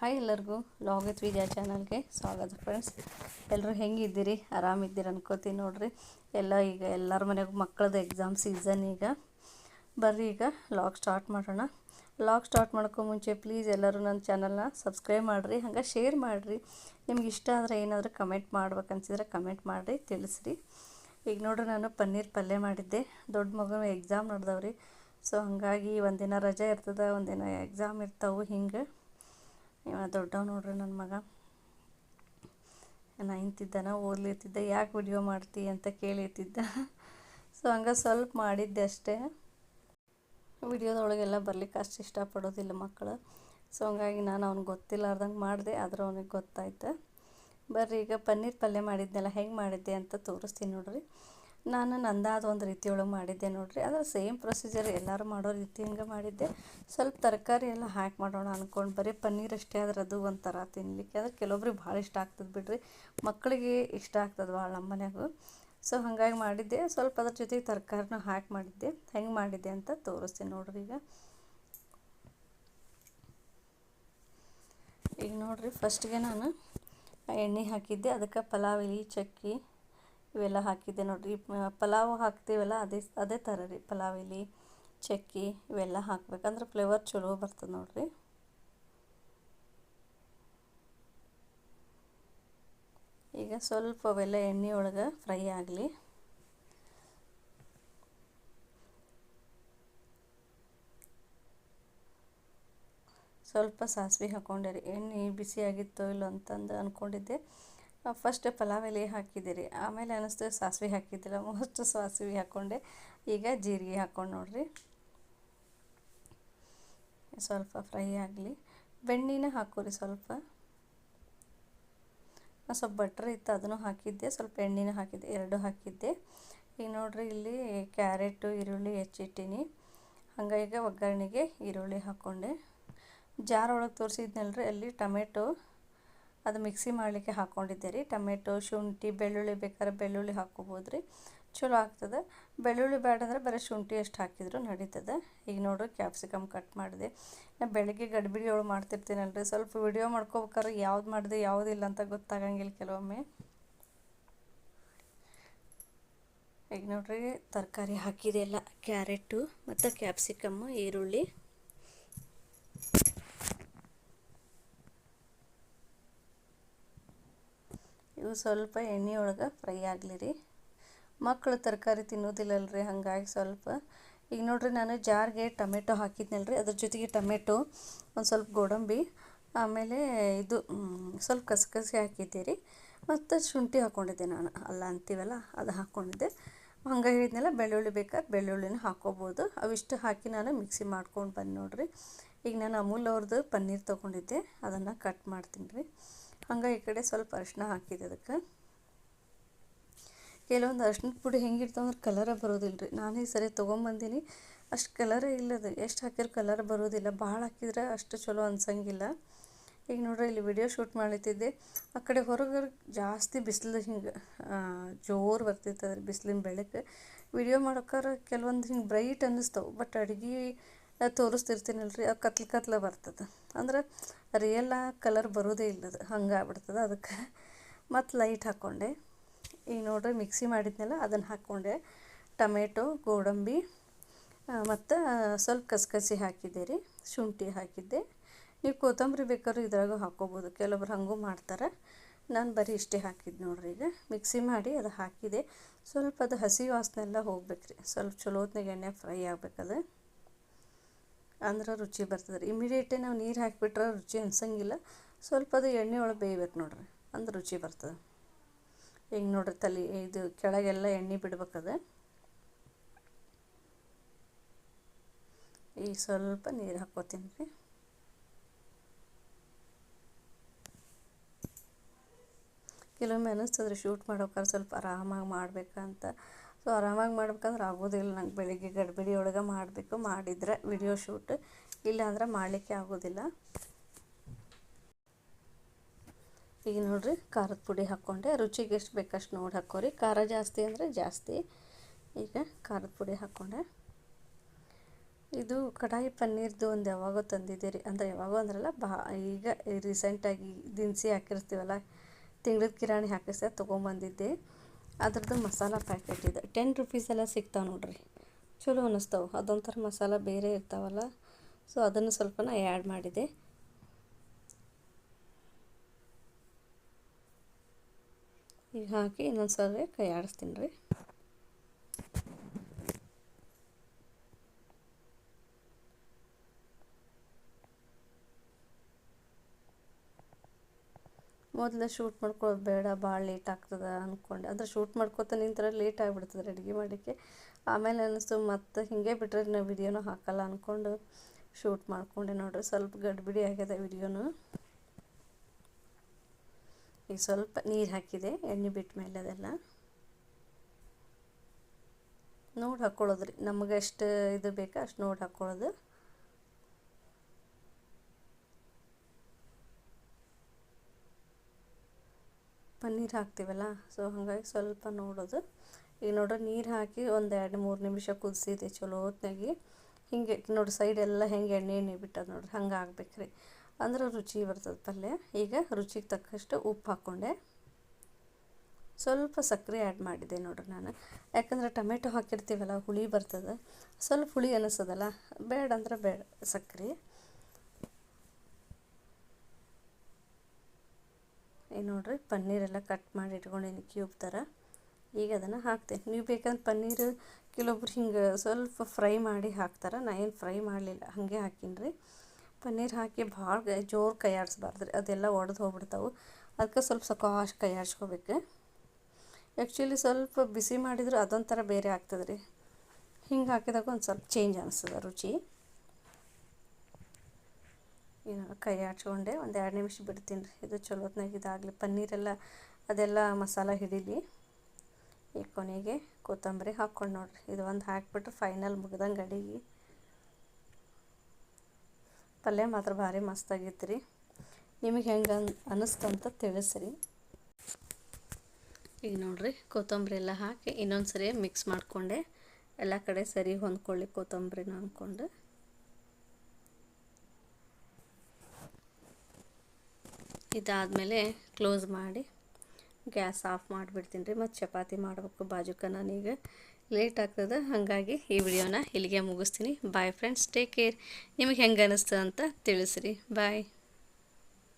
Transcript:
Hi ಎಲ್ಲರಿಗೂ log with ವಿಜಯ ಚಾನಲ್ಗೆ ಸ್ವಾಗತ ಫ್ರೆಂಡ್ಸ್ ಎಲ್ಲರೂ ಹೆಂಗಿದ್ದೀರಿ? ಆರಾಮಿದ್ದೀರಿ ಅನ್ಕೋತೀನಿ ನೋಡಿರಿ. ಎಲ್ಲ ಈಗ ಎಲ್ಲರ ಮನೆಗೂ ಮಕ್ಕಳದ್ದು ಎಕ್ಸಾಮ್ ಸೀಸನ್ ಈಗ. ಬರ್ರಿ ಈಗ ಲಾಗ್ ಸ್ಟಾರ್ಟ್ ಮಾಡೋಣ. ಲಾಗ್ ಸ್ಟಾರ್ಟ್ ಮಾಡೋಕ್ಕೂ ಮುಂಚೆ ಪ್ಲೀಸ್ ಎಲ್ಲರೂ ನನ್ನ ಚಾನಲ್ನ ಸಬ್ಸ್ಕ್ರೈಬ್ ಮಾಡಿರಿ, ಹಂಗೆ ಶೇರ್ ಮಾಡಿರಿ. ನಿಮ್ಗೆ ಇಷ್ಟ ಆದರೆ ಏನಾದರೂ ಕಮೆಂಟ್ ಮಾಡ್ಬೇಕನ್ಸಿದ್ರೆ ಕಮೆಂಟ್ ಮಾಡಿರಿ, ತಿಳಿಸ್ರಿ. ಈಗ ನೋಡ್ರಿ ನಾನು ಪನ್ನೀರ್ ಪಲ್ಯ ಮಾಡಿದ್ದೆ. ದೊಡ್ಡ ಮಗನ ಎಕ್ಸಾಮ್ ನಡೆದವ್ರಿ. ಸೊ ಹಾಗಾಗಿ ಒಂದಿನ ರಜೆ ಇರ್ತದೆ, ಒಂದಿನ ಎಕ್ಸಾಮ್ ಇರ್ತಾವೆ ಹಿಂಗೆ. ಇವ ದೊಡ್ಡವ ನೋಡ್ರಿ ನನ್ನ ಮಗ. ನೈನ್ತಿದ್ದಾನ ಓದ್ಲಿತ್ತಿದ್ದ, ಯಾಕೆ ವಿಡಿಯೋ ಮಾಡ್ತಿ ಅಂತ ಕೇಳಿತ್ತಿದ್ದ. ಸೊ ಹಂಗೆ ಸ್ವಲ್ಪ ಮಾಡಿದ್ದೆ ಅಷ್ಟೇ. ವಿಡಿಯೋದೊಳಗೆಲ್ಲ ಬರ್ಲಿಕ್ಕೆ ಅಷ್ಟು ಇಷ್ಟಪಡೋದಿಲ್ಲ ಮಕ್ಕಳು ಸೊ ಹಂಗಾಗಿ ನಾನು ಅವ್ನಿಗೆ ಗೊತ್ತಿಲ್ಲಾರ್ದಂಗೆ ಮಾಡಿದೆ, ಆದ್ರೆ ಅವ್ನಿಗೆ ಗೊತ್ತಾಯ್ತು. ಬರ್ರಿ, ಈಗ ಪನ್ನೀರ್ ಪಲ್ಯ ಮಾಡಿದ್ನೆಲ್ಲ, ಹೆಂಗೆ ಮಾಡಿದ್ದೆ ಅಂತ ತೋರಿಸ್ತೀನಿ ನೋಡ್ರಿ. ನಾನು ನಂದಾದ ಒಂದು ರೀತಿಯೊಳಗೆ ಮಾಡಿದ್ದೆ ನೋಡಿರಿ. ಅದ್ರ ಸೇಮ್ ಪ್ರೊಸೀಜರ್ ಎಲ್ಲರೂ ಮಾಡೋ ರೀತಿ ಹಂಗೆ ಮಾಡಿದ್ದೆ. ಸ್ವಲ್ಪ ತರಕಾರಿ ಎಲ್ಲ ಹಾಕಿ ಮಾಡೋಣ ಅಂದ್ಕೊಂಡು ಬರೀ ಪನ್ನೀರ್ ಅಷ್ಟೇ ಆದ್ರೆ ಅದು ಒಂಥರ ತಿನ್ನಲಿಕ್ಕೆ ಅಂದರೆ ಕೆಲವೊಬ್ರಿಗೆ ಭಾಳ ಇಷ್ಟ ಆಗ್ತದೆ ಬಿಡ್ರಿ. ಮಕ್ಕಳಿಗೆ ಇಷ್ಟ ಆಗ್ತದೆ ಭಾಳ ನಮ್ಮ ಮನ್ಯಾಗೂ. ಸೊ ಹಾಗಾಗಿ ಮಾಡಿದ್ದೆ. ಸ್ವಲ್ಪ ಅದ್ರ ಜೊತೆಗೆ ತರಕಾರಿನೂ ಹಾಕಿ ಮಾಡಿದ್ದೆ. ಹೆಂಗೆ ಮಾಡಿದ್ದೆ ಅಂತ ತೋರಿಸ್ತೀನಿ ನೋಡ್ರಿ ಈಗ. ಈಗ ನೋಡ್ರಿ ಫಸ್ಟ್ಗೆ ನಾನು ಎಣ್ಣೆ ಹಾಕಿದ್ದೆ. ಅದಕ್ಕೆ ಪಲಾವ್ ಎಲೆ ಚಕ್ಕಿ ಇವೆಲ್ಲ ಹಾಕಿದ್ದೆ ನೋಡಿರಿ. ಪಲಾವ್ ಹಾಕ್ತೀವಲ್ಲ, ಅದೇ ಅದೇ ಥರ ರೀ. ಪಲಾವ್ ಇಲ್ಲಿ, ಚಕ್ಕಿ ಇವೆಲ್ಲ ಹಾಕ್ಬೇಕಂದ್ರೆ ಫ್ಲೇವರ್ ಚಲೋ ಬರ್ತದೆ ನೋಡಿರಿ. ಈಗ ಸ್ವಲ್ಪ ಅವೆಲ್ಲ ಎಣ್ಣೆ ಒಳಗೆ ಫ್ರೈ ಆಗಲಿ. ಸ್ವಲ್ಪ ಸಾಸಿವೆ ಹಾಕ್ಕೊಂಡೆ ರೀ. ಎಣ್ಣೆ ಬಿಸಿಯಾಗಿತ್ತೋ ಇಲ್ಲೋ ಅಂತಂದು ಅಂದ್ಕೊಂಡಿದ್ದೆ ಫಸ್ಟ್ ಪಲಾವ್ ಎಲೆ ಹಾಕಿದ್ದೀರಿ. ಆಮೇಲೆ ಅನ್ನಿಸ್ತು ಸಾಸಿವೆ ಹಾಕಿದ್ದಿಲ್ಲ ಮೋಸ್ಟ್ ಸಾಸಿವೆ ಹಾಕ್ಕೊಂಡೆ ಈಗ ಜೀರಿಗೆ ಹಾಕ್ಕೊಂಡು ನೋಡಿರಿ. ಸ್ವಲ್ಪ ಫ್ರೈ ಆಗಲಿ. ಬೆಣ್ಣೆನ ಹಾಕೋರಿ ಸ್ವಲ್ಪ. ಸ್ವಲ್ಪ ಬಟ್ರ್ ಇತ್ತು ಅದನ್ನು ಹಾಕಿದ್ದೆ. ಸ್ವಲ್ಪ ಎಣ್ಣೆನೂ ಹಾಕಿದ್ದೆ. ಎರಡು ಹಾಕಿದ್ದೆ. ಈಗ ನೋಡಿರಿ, ಇಲ್ಲಿ ಕ್ಯಾರೆಟು ಈರುಳ್ಳಿ ಹೆಚ್ಚಿಟ್ಟಿನಿ. ಹಂಗೆ ಈಗ ಒಗ್ಗರಣೆಗೆ ಈರುಳ್ಳಿ ಹಾಕ್ಕೊಂಡೆ ಜಾರ್ ಒಳಗೆ ತೋರಿಸಿದ್ನಲ್ರಿ, ಅಲ್ಲಿ ಟೊಮೆಟೊ ಅದು ಮಿಕ್ಸಿ ಮಾಡಲಿಕ್ಕೆ ಹಾಕ್ಕೊಂಡಿದ್ದೆ ರೀ. ಟೊಮೆಟೊ, ಶುಂಠಿ, ಬೆಳ್ಳುಳ್ಳಿ ಬೇಕಾದ್ರೆ ಬೆಳ್ಳುಳ್ಳಿ ಹಾಕ್ಕೋಬೋದು ರೀ. ಚಲೋ ಆಗ್ತದೆ. ಬೆಳ್ಳುಳ್ಳಿ ಬೇಡ ಅಂದರೆ ಬರೀ ಶುಂಠಿ ಎಷ್ಟು ಹಾಕಿದ್ರು ನಡೀತದೆ. ಈಗ ನೋಡ್ರಿ ಕ್ಯಾಪ್ಸಿಕಮ್ ಕಟ್ ಮಾಡಿದೆ. ನಾನು ಬೆಳಗ್ಗೆ ಗಡ್ಬಿಡಿ ಒಳಗೆ ಮಾಡ್ತಿರ್ತೀನಲ್ರಿ. ಸ್ವಲ್ಪ ವಿಡಿಯೋ ಮಾಡ್ಕೋಬೇಕಾದ್ರೆ ಯಾವ್ದು ಮಾಡಿದೆ ಯಾವುದಿಲ್ಲ ಅಂತ ಗೊತ್ತಾಗಂಗಿಲ್ಲ ಕೆಲವೊಮ್ಮೆ. ಈಗ ನೋಡ್ರಿ ತರಕಾರಿ ಹಾಕಿದೆ ಎಲ್ಲ ಕ್ಯಾರೆಟು ಮತ್ತು ಕ್ಯಾಪ್ಸಿಕಮ್ಮು, ಈರುಳ್ಳಿ. ಇವು ಸ್ವಲ್ಪ ಎಣ್ಣೆ ಒಳಗೆ ಫ್ರೈ ಆಗಲಿ ರೀ. ಮಕ್ಕಳು ತರಕಾರಿ ತಿನ್ನೋದಿಲ್ಲಲ್ರಿ ಹಾಗಾಗಿ ಸ್ವಲ್ಪ. ಈಗ ನೋಡಿರಿ ನಾನು ಜಾರ್ಗೆ ಟೊಮೆಟೊ ಹಾಕಿದ್ನಲ್ಲ ರೀ, ಅದ್ರ ಜೊತೆಗೆ ಟೊಮೆಟೊ, ಒಂದು ಸ್ವಲ್ಪ ಗೋಡಂಬಿ, ಆಮೇಲೆ ಇದು ಸ್ವಲ್ಪ ಕಸಕಸಿ ಹಾಕಿದ್ದೆ ರೀ. ಮತ್ತು ಶುಂಠಿ ಹಾಕ್ಕೊಂಡಿದ್ದೆ ನಾನು, ಅಲ್ಲ ಅಂತೀವಲ್ಲ, ಅದು ಹಾಕ್ಕೊಂಡಿದ್ದೆ ಹಂಗೆ ಹೇಳಿದ್ನೆಲ್ಲ, ಬೆಳ್ಳುಳ್ಳಿ ಬೇಕಾದ್ರೆ ಬೆಳ್ಳುಳ್ಳಿನ ಹಾಕ್ಕೋಬೋದು ಅವಿಷ್ಟು ಹಾಕಿ ನಾನು ಮಿಕ್ಸಿ ಮಾಡ್ಕೊಂಡು ಬಂದು ನೋಡಿರಿ. ಈಗ ನಾನು ಅಮೂಲ್ ಅವ್ರದ್ದು ಪನ್ನೀರ್ ತೊಗೊಂಡಿದ್ದೆ, ಅದನ್ನು ಕಟ್ ಮಾಡ್ತೀನಿ ರೀ. ಹಂಗೆ ಈ ಕಡೆ ಸ್ವಲ್ಪ ಅರಿಶಿನ ಹಾಕಿದೆ ಅದಕ್ಕೆ. ಕೆಲವೊಂದು ಅರ್ಶಿನದ ಪುಡಿ ಹೆಂಗಿರ್ತಾವೆ ಅಂದ್ರೆ ಕಲರ ಬರೋದಿಲ್ಲ ರೀ ನಾನು ಈ ಸರಿ ತೊಗೊಂಬಂದೀನಿ. ಅಷ್ಟು ಕಲರೇ ಇಲ್ಲದು ಎಷ್ಟು ಹಾಕಿದ್ರೆ ಕಲರ್ ಬರೋದಿಲ್ಲ. ಭಾಳ ಹಾಕಿದ್ರೆ ಅಷ್ಟು ಚಲೋ ಅನ್ಸಂಗಿಲ್ಲ. ಈಗ ನೋಡ್ರಿ, ಇಲ್ಲಿ ವಿಡಿಯೋ ಶೂಟ್ ಮಾಡಿತಿದ್ದೆ. ಆ ಕಡೆ ಹೊರಗೆ ಜಾಸ್ತಿ ಬಿಸಿಲು ಹಿಂಗೆ ಜೋರು ಬರ್ತಿರ್ತದೆ ಬಿಸಿಲಿನ ಬೆಳಕು. ವಿಡಿಯೋ ಮಾಡೋಕ್ಕಾರ ಕೆಲವೊಂದು ಹಿಂಗೆ ಬ್ರೈಟ್ ಅನ್ನಿಸ್ತವೆ. ಬಟ್ ಅಡುಗೆ ತೋರಿಸ್ತಿರ್ತೀನಲ್ರಿ ಅದು ಕತ್ಲು ಕತ್ಲ ಬರ್ತದೆ. ಅಂದ್ರೆ ರಿಯಲ್ ಕಲರ್ ಬರೋದೇ ಇಲ್ಲದು, ಹಂಗೆ ಆಗ್ಬಿಡ್ತದೆ ಅದಕ್ಕೆ. ಮತ್ತು ಲೈಟ್ ಹಾಕ್ಕೊಂಡೆ ಈಗ ನೋಡ್ರಿ ಮಿಕ್ಸಿ ಮಾಡಿದ್ನಲ್ಲ ಅದನ್ನು ಹಾಕ್ಕೊಂಡೆ ಟೊಮೆಟೊ, ಗೋಡಂಬಿ ಮತ್ತು ಸ್ವಲ್ಪ ಕಸಕಸಿ ಹಾಕಿದ್ದೆ ರೀ, ಶುಂಠಿ ಹಾಕಿದ್ದೆ. ನೀವು ಕೊತ್ತಂಬರಿ ಬೇಕಾದ್ರೂ ಇದ್ರಾಗೂ ಹಾಕ್ಕೋಬೋದು ಕೆಲವೊಬ್ರು ಹಂಗೂ ಮಾಡ್ತಾರೆ. ನಾನು ಬರೀ ಇಷ್ಟೇ ಹಾಕಿದ್ದು ನೋಡ್ರಿ ಈಗ. ಮಿಕ್ಸಿ ಮಾಡಿ ಅದು ಹಾಕಿದೆ. ಸ್ವಲ್ಪ ಅದು ಹಸಿ ವಾಸನೆ ಎಲ್ಲ ಹೋಗ್ಬೇಕ್ರಿ. ಸ್ವಲ್ಪ ಚಲೋತ್ನಾಗ ಎಣ್ಣೆ ಫ್ರೈ ಆಗ್ಬೇಕದು ಅಂದ್ರೆ ರುಚಿ ಬರ್ತದೆ ರೀ ಇಮಿಡಿಯೇಟೇ ನಾವು ನೀರು ಹಾಕಿಬಿಟ್ರೆ ರುಚಿ ಅನ್ಸಂಗಿಲ್ಲ. ಸ್ವಲ್ಪ ಅದು ಎಣ್ಣೆ ಒಳಗೆ ಬೇಯ್ಬೇಕು ನೋಡ್ರಿ, ಅಂದ್ರೆ ರುಚಿ ಬರ್ತದೆ. ಈಗ ನೋಡ್ರಿ ತಲೆ, ಇದು ಕೆಳಗೆಲ್ಲ ಎಣ್ಣೆ ಬಿಡ್ಬೇಕದ. ಈಗ ಸ್ವಲ್ಪ ನೀರು ಹಾಕ್ಕೋತೀನಿ ರೀ ಕೆಲವೊಮ್ಮೆ ಅನ್ನಿಸ್ತದೆ ಶೂಟ್ ಮಾಡೋಕ್ಕಾದ್ರೆ ಸ್ವಲ್ಪ ಆರಾಮಾಗಿ ಮಾಡ್ಬೇಕಂತ. ಸೊ ಆರಾಮಾಗಿ ಮಾಡ್ಬೇಕಂದ್ರೆ ಆಗೋದಿಲ್ಲ. ನಂಗೆ ಬೆಳಿಗ್ಗೆ ಗಡ್ಬಿಡಿ ಒಳಗೆ ಮಾಡಬೇಕು. ಮಾಡಿದರೆ ವಿಡಿಯೋ ಶೂಟ್. ಇಲ್ಲಾಂದ್ರೆ ಮಾಡಲಿಕ್ಕೆ ಆಗೋದಿಲ್ಲ. ಈಗ ನೋಡಿರಿ, ಖಾರದ ಪುಡಿ ಹಾಕ್ಕೊಂಡೆ. ರುಚಿಗೆ ಎಷ್ಟು ಬೇಕಷ್ಟು ನೋಡಿ ಹಾಕೋರಿ ಖಾರ ಜಾಸ್ತಿ ಅಂದರೆ ಜಾಸ್ತಿ. ಈಗ ಖಾರದ ಪುಡಿ ಹಾಕ್ಕೊಂಡೆ. ಇದು ಕಡಾಯಿ ಪನ್ನೀರ್ದು ಒಂದು ಯಾವಾಗೋ ತಂದಿದ್ದೀರಿ. ಅಂದರೆ ಯಾವಾಗೋ ಅಂದ್ರಲ್ಲ, ಬಾ, ಈಗ ರೀಸೆಂಟಾಗಿ ದಿನಸಿ ಹಾಕಿರ್ತೀವಲ್ಲ, ತಿಂಗ್ಳದ ಕಿರಾಣಿ ಹಾಕಿಸ್ತಾ ತೊಗೊಂಬಂದಿದ್ದೆ. ಅದ್ರದ್ದು ಮಸಾಲ ಪ್ಯಾಕೆಟ್ ಇದೆ. ಟೆನ್ ರುಪೀಸೆಲ್ಲ ಸಿಗ್ತಾವೆ ನೋಡ್ರಿ. ಚಲೋ ಅನ್ನಿಸ್ತಾವೆ ಅದೊಂಥರ ಮಸಾಲ ಬೇರೆ ಇರ್ತಾವಲ್ಲ ಸೊ ಅದನ್ನು ಸ್ವಲ್ಪ ಆ್ಯಡ್ ಮಾಡಿದೆ. ಈಗ ಹಾಕಿ ಇನ್ನೊಂದು ಸಲ ಕೈ ಆಡಿಸ್ತೀನಿ ರೀ. ಮೊದಲು ಶೂಟ್ ಮಾಡ್ಕೊಳ್ಳೋದು ಬೇಡ ಭಾಳ ಲೇಟ್ ಆಗ್ತದೆ ಅಂದ್ಕೊಂಡೆ ಅಂದ್ರೆ ಶೂಟ್ ಮಾಡ್ಕೊತ ನಿಂತರ ಲೇಟ್ ಆಗಿಬಿಡ್ತದೆ ಅಡುಗೆ ಮಾಡೋಕ್ಕೆ ಆಮೇಲೆ ಅನ್ನಿಸ್ತು ಮತ್ತೆ ಹೀಗೆ ಬಿಟ್ಟರೆ ನಾವು ವಿಡಿಯೋನೂ ಹಾಕಲ್ಲ ಅಂದ್ಕೊಂಡು ಶೂಟ್ ಮಾಡಿಕೊಂಡೆ ನೋಡ್ರಿ. ಸ್ವಲ್ಪ ಗಡ್ಬಿಡಿ ಆಗ್ಯದ ವಿಡಿಯೋನು ಈಗ ಸ್ವಲ್ಪ ನೀರು ಹಾಕಿದೆ, ಎಣ್ಣೆ ಬಿಟ್ಟ ಮೇಲೆ ಅದೆಲ್ಲ. ನೋಡಿ ಹಾಕ್ಕೊಳ್ಳೋದ್ರಿ ನಮಗೆ ಎಷ್ಟು ಇದು ಬೇಕಾ ಅಷ್ಟು ನೋಡಿ ಹಾಕ್ಕೊಳ್ಳೋದು ಪನ್ನೀರ್ ಹಾಕ್ತೀವಲ್ಲ? ಸೊ ಹಾಗಾಗಿ ಸ್ವಲ್ಪ ನೋಡೋದು. ಈಗ ನೋಡ್ರಿ, ನೀರು ಹಾಕಿ ಒಂದು ಎರಡು ಮೂರು ನಿಮಿಷ ಕುದಿಸಿದೆ ಚಲೋ ಹೊತ್ನಾಗಿ. ಹಿಂಗೆ ನೋಡಿ ಸೈಡೆಲ್ಲ ಹೆಂಗೆ ಎಣ್ಣೆ ಎಣ್ಣೆ ಬಿಟ್ಟದ ನೋಡ್ರಿ, ಹಂಗೆ ಆಗ್ಬೇಕು ರೀ ಅಂದ್ರೆ ರುಚಿ ಬರ್ತದೆ ಪಲ್ಯ. ಈಗ ರುಚಿಗೆ ತಕ್ಕಷ್ಟು ಉಪ್ಪು ಹಾಕ್ಕೊಂಡೆ ಸ್ವಲ್ಪ ಸಕ್ಕರೆ ಆ್ಯಡ್ ಮಾಡಿದೆ ನೋಡ್ರಿ ನಾನು. ಯಾಕಂದ್ರೆ ಟೊಮೆಟೊ ಹಾಕಿರ್ತೀವಲ್ಲ, ಹುಳಿ ಬರ್ತದೆ. ಸ್ವಲ್ಪ ಹುಳಿ ಅನ್ನಿಸೋದಲ್ಲ ಬೇಡ ಅಂದ್ರೆ ಬೇಡ ಸಕ್ಕರೆ ಈಗ ನೋಡ್ರಿ, ಪನ್ನೀರೆಲ್ಲ ಕಟ್ ಮಾಡಿ ಇಟ್ಕೊಂಡೇನಿ ಕ್ಯೂಬ್ ಥರ ಈಗ ಅದನ್ನು ಹಾಕ್ತೇನೆ. ನೀವು ಬೇಕಂದ್ರೆ ಪನ್ನೀರು, ಕೆಲವೊಬ್ರು ಹಿಂಗೆ ಸ್ವಲ್ಪ ಫ್ರೈ ಮಾಡಿ ಹಾಕ್ತಾರೆ. ನಾ ಏನು ಫ್ರೈ ಮಾಡಲಿಲ್ಲ, ಹಾಗೆ ಹಾಕೀನಿ ರೀ ಪನ್ನೀರ್ ಹಾಕಿ ಭಾಳ ಜೋರು ಕೈ ಆಡಿಸ್ಬಾರ್ದು ರೀ ಅದೆಲ್ಲ ಒಡೆದು ಹೋಗ್ಬಿಡ್ತಾವೆ. ಅದಕ್ಕೆ ಸ್ವಲ್ಪ ಸಕಾಶ್ ಕೈ ಆಡಿಸ್ಕೋಬೇಕು ಆ್ಯಕ್ಚುಲಿ ಸ್ವಲ್ಪ ಬಿಸಿ ಮಾಡಿದ್ರೆ ಅದೊಂಥರ ಬೇರೆ ಆಗ್ತದೆ ರೀ ಹಿಂಗೆ ಹಾಕಿದಾಗ ಒಂದು ಸ್ವಲ್ಪ ಚೇಂಜ್ ಅನಿಸ್ತದೆ ರುಚಿ. ಕೈ ಆಡ್ಸ್ಕೊಂಡೆ ಒಂದು ಎರಡು ನಿಮಿಷ ಬಿಡ್ತೀನಿ ರೀ. ಇದು ಚಲೋತ್ನಾಗ ಇದಾಗಲಿ. ಪನ್ನೀರೆಲ್ಲ, ಅದೆಲ್ಲ ಮಸಾಲ ಹಿಡೀಲಿ. ಈ ಕೊನೆಗೆ ಕೊತ್ತಂಬರಿ ಹಾಕ್ಕೊಂಡು ನೋಡ್ರಿ. ಇದು ಒಂದು ಹಾಕ್ಬಿಟ್ರೆ ಫೈನಲ್ ಮುಗ್ದಂಗೆ ಅಡಿಗೆ. ಪಲ್ಯ ಮಾತ್ರ ಭಾರಿ ಮಸ್ತಾಗಿತ್ತು ರೀ ನಿಮಗೆ ಹೆಂಗೆ ಅನ್ ಅನ್ನಿಸ್ತಂತ ತಿಳಿಸ್ರಿ. ಈಗ ನೋಡ್ರಿ, ಕೊತ್ತಂಬರಿ ಎಲ್ಲ ಹಾಕಿ ಇನ್ನೊಂದು ಸರಿ ಮಿಕ್ಸ್ ಮಾಡಿಕೊಂಡೆ. ಎಲ್ಲ ಕಡೆ ಸರಿ ಹೊಂದ್ಕೊಳ್ಳಿ ಕೊತ್ತಂಬರಿನ ಅಂದ್ಕೊಂಡು ಇದಾದಮೇಲೆ ಕ್ಲೋಸ್ ಮಾಡಿ ಗ್ಯಾಸ್ ಆಫ್ ಮಾಡಿಬಿಡ್ತೀನಿ ರೀ, ಮತ್ತು ಚಪಾತಿ ಮಾಡಬೇಕು ಬಾಜುಕ ನಾನೀಗ ಲೇಟ್ ಆಗ್ತದೆ, ಹಾಗಾಗಿ ಈ ವಿಡಿಯೋನ ಇಲ್ಲಿಗೆ ಮುಗಿಸ್ತೀನಿ. ಬಾಯ್ ಫ್ರೆಂಡ್ಸ್ ಟೇಕ್ ಕೇರ್ ನಿಮಗೆ ಹೆಂಗೆ ಅನ್ನಿಸ್ತದೆ ಅಂತ ತಿಳಿಸ್ರಿ. ಬಾಯ್